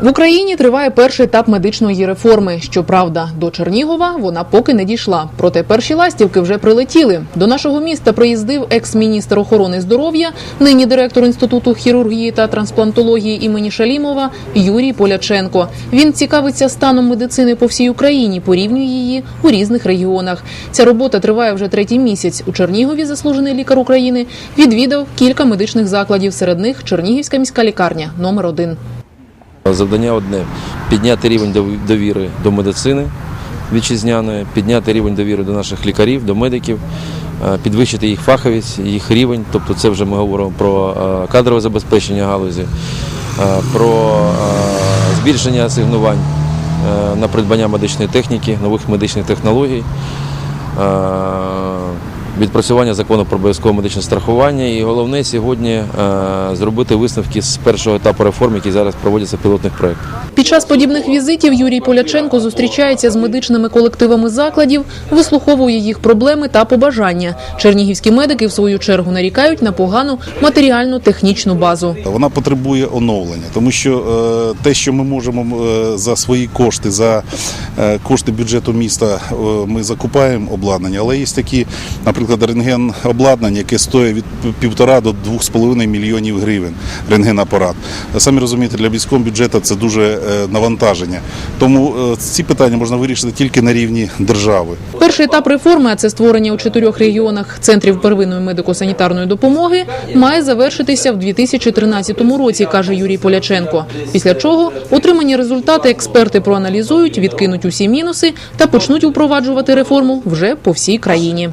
В Україні триває перший етап медичної реформи. Щоправда, до Чернігова вона поки не дійшла. Проте перші ластівки вже прилетіли. До нашого міста приїздив екс-міністр охорони здоров'я, нині директор інституту хірургії та трансплантології імені Шалімова Юрій Поляченко. Він цікавиться станом медицини по всій Україні, порівнює її у різних регіонах. Ця робота триває вже третій місяць. У Чернігові заслужений лікар України відвідав кілька медичних закладів. Серед них Чернігівська міська лікарня номер один. Завдання одне підняти рівень довіри до медицини вітчизняної, підняти рівень довіри до наших лікарів, до медиків, е, підвищити їх фаховість, їх рівень. Тобто, це вже ми говоримо про е, кадрове забезпечення галузі, е, про збільшення асигнувань на придбання медичної техніки, нових медичних технологій. Відпрацювання закону про обов'язкове медичне страхування і головне сьогодні е, зробити висновки з першого етапу реформ, які зараз проводяться в пілотних проєктах. Під час подібних візитів Юрій Поляченко зустрічається з медичними колективами закладів, вислуховує їх проблеми та побажання. Чернігівські медики в свою чергу нарікають на погану матеріально-технічну базу. Вона потребує оновлення, тому що е, те, що ми можемо е, за свої кошти, за кошти бюджету міста, ми закупаємо обладнання, але є такі, наприклад, рентген обладнання, яке стоїть від півтора до двох з половиною мільйонів гривень рентгенапарат. Самі розумієте, для міського бюджету це дуже е, навантаження. Тому е, ці питання можна вирішити тільки на рівні держави. Перший етап реформи, а це створення у чотирьох регіонах центрів первинної медико-санітарної допомоги, має завершитися в 2013 році, каже Юрій Поляченко. Після чого отримані результати експерти проаналізують, відкинуть усі мінуси та почнуть впроваджувати реформу вже по всій країні.